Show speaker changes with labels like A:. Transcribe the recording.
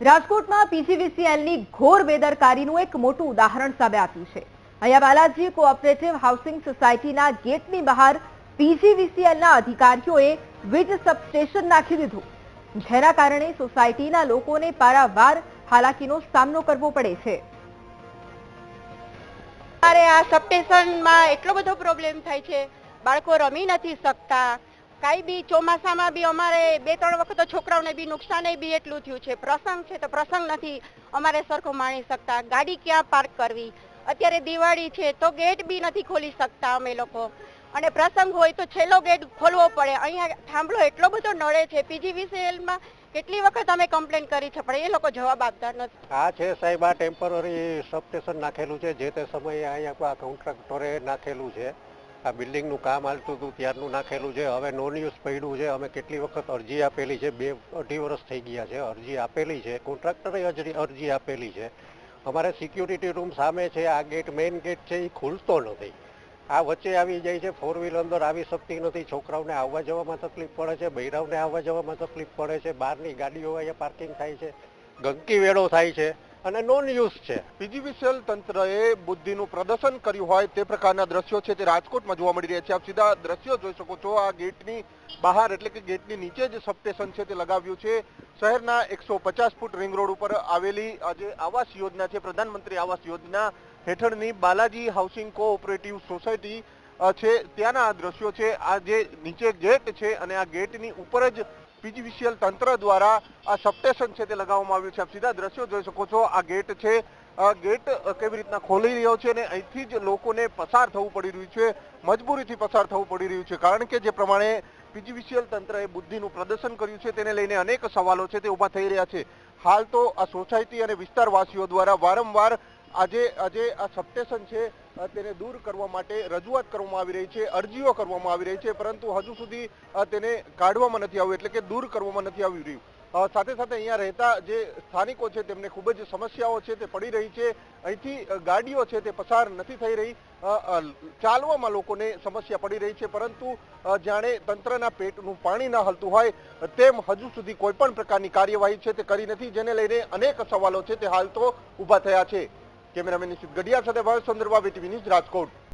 A: રાજકોટમાં પીજીવીસીએલની ઘોર બેદરકારીનું એક મોટું ઉદાહરણ સામે આવ્યું છે. અહીંયા બાલાજી કોઓપરેટિવ હાઉસિંગ સોસાયટીના ગેટની બહાર પીજીવીસીએલના અધિકારીઓએ વીજ સબસ્ટેશન નાખી દીધું. જેના કારણે સોસાયટીના લોકોને પારાવાર હાલાકીનો સામનો કરવો પડે છે.
B: અમારે આ સબસ્ટેશનમાં એટલો બધો પ્રોબ્લેમ થાય છે. બાળકો રમી નથી શકતા. કાંઈ બી ચોમાસામાં બી અમારે બે ત્રણ વખત તો છોકરાઓને બી નુકસાન બી એટલું થયું છે. પ્રસંગ છે તો પ્રસંગ નથી. અમારે સરખો માણી શકતા. ગાડી ક્યાં પાર્ક કરવી? અત્યારે દિવાળી છે તો ગેટ બી નથી ખોલી શકતા અમે લોકો. અને પ્રસંગ હોય તો છેલ્લો ગેટ ખોલવો પડે. અહીંયા થાંભલો એટલો બધો નડે છે. પીજીવીસીએલમાં કેટલી વખત અમે કમ્પ્લેન કરી છે, પણ એ લોકો જવાબ આપતા નથી.
C: આ છે સાહેબ, આ ટેમ્પરરી સબસ્ટેશન નાખેલું છે. જે તે સમયે અહીંયા કોન્ટ્રાક્ટરે નાખેલું છે. આ બિલ્ડિંગનું કામ હાલતું હતું, ત્યારનું નાખેલું છે. હવે નોન યુઝ પડ્યું છે. અમે કેટલી વખત અરજી આપેલી છે? બે, અઢી વર્ષ થઈ ગયા છે. અરજી આપેલી છે. કોન્ટ્રાક્ટરે અરજી આપેલી છે. અમારે સિક્યુરિટી રૂમ સામે છે. આ ગેટ મેઇન ગેટ છે એ ખુલતો નથી. આ વચ્ચે આવી જાય છે. ફોર વ્હીલ અંદર આવી શકતી નથી. છોકરાઓને આવવા જવામાં તકલીફ પડે છે. બૈરાવને આવવા જવામાં તકલીફ પડે છે. બહારની ગાડીઓ અહીંયા પાર્કિંગ થાય છે. ગંકી વેળો થાય છે. અને નોન યુઝ છે.
D: પીજીવીસીએલ તંત્રએ બુદ્ધિનું પ્રદર્શન કર્યું હોય તે પ્રકારના દ્રશ્યો છે તે રાજકોટમાં જોવા મળી રહ્યા છે. આપ સીધા દ્રશ્યો જોઈ શકો છો. આ ગેટની બહાર એટલે કે ગેટની નીચે જે સબસ્ટેશન છે તે લગાવ્યું છે. શહેરના એકસો પચાસ ફૂટ રિંગ રોડ ઉપર આવેલી આજે આવાસ યોજના છે. પ્રધાનમંત્રી આવાસ યોજના હેઠળની બાલાજી હાઉસિંગ કોઓપરેટિવ સોસાયટી છે. ત્યાંના આ દ્રશ્યો છે. આ જે નીચે ગેટ છે અને આ ગેટની ઉપર જ પીજીવીસીએલ તંત્ર દ્વારા આ સબસ્ટેશન છે તે લગાવવામાં આવ્યું છે. આપ સીધા દ્રશ્યો જોઈ શકો છો. આ ગેટ છે. ગેટ કેવી રીતના ખોલી રહ્યો છે અને અહીંથી જ લોકોને પસાર થવું પડી રહ્યું છે. મજબૂરીથી પસાર થવું પડી રહ્યું છે. કારણ કે જે પ્રમાણે પીજીવીસીએલ તંત્રએ બુદ્ધિનું પ્રદર્શન કર્યું છે તેને લઈને અનેક સવાલો છે તે ઊભા થઈ રહ્યા છે. હાલ તો આ સોસાયટી અને વિસ્તારવાસીઓ દ્વારા વારંવાર આજે આજે આ સપ્ટેશન છે તેને દૂર કરવા માટે રજૂઆત કરવામાં આવી રહી છે, અરજીઓ કરવામાં આવી રહી છે, પરંતુ હજુ સુધી તેને કાઢવામાં નથી આવ્યું, એટલે કે દૂર કરવામાં નથી આવી રહ્યું. સાથે સાથે અહીંયા રહેતા જે સ્થાનિકો છે, તેમને ખૂબ જ સમસ્યાઓ છે, તે પડી રહી છે. અહીંથી ગાડીઓ છે, તે પસાર નથી થઈ રહી. ચાલવામાં લોકોને સમસ્યા પડી રહી છે, પરંતુ જાણે તંત્રના પેટનું પાણી ના હલતું હોય, તેમ હજુ સુધી કોઈ પણ પ્રકારની કાર્યવાહી છે, તે કરી નથી. જેને લઈને અનેક સવાલો છે, તે હાલ તો ઊભા થયા છે. કેમેરામેન નિશિત ગઢિયા સાથે ભાવેશ ચંદ્રબા ટીવી ન્યૂઝ રાજકોટ.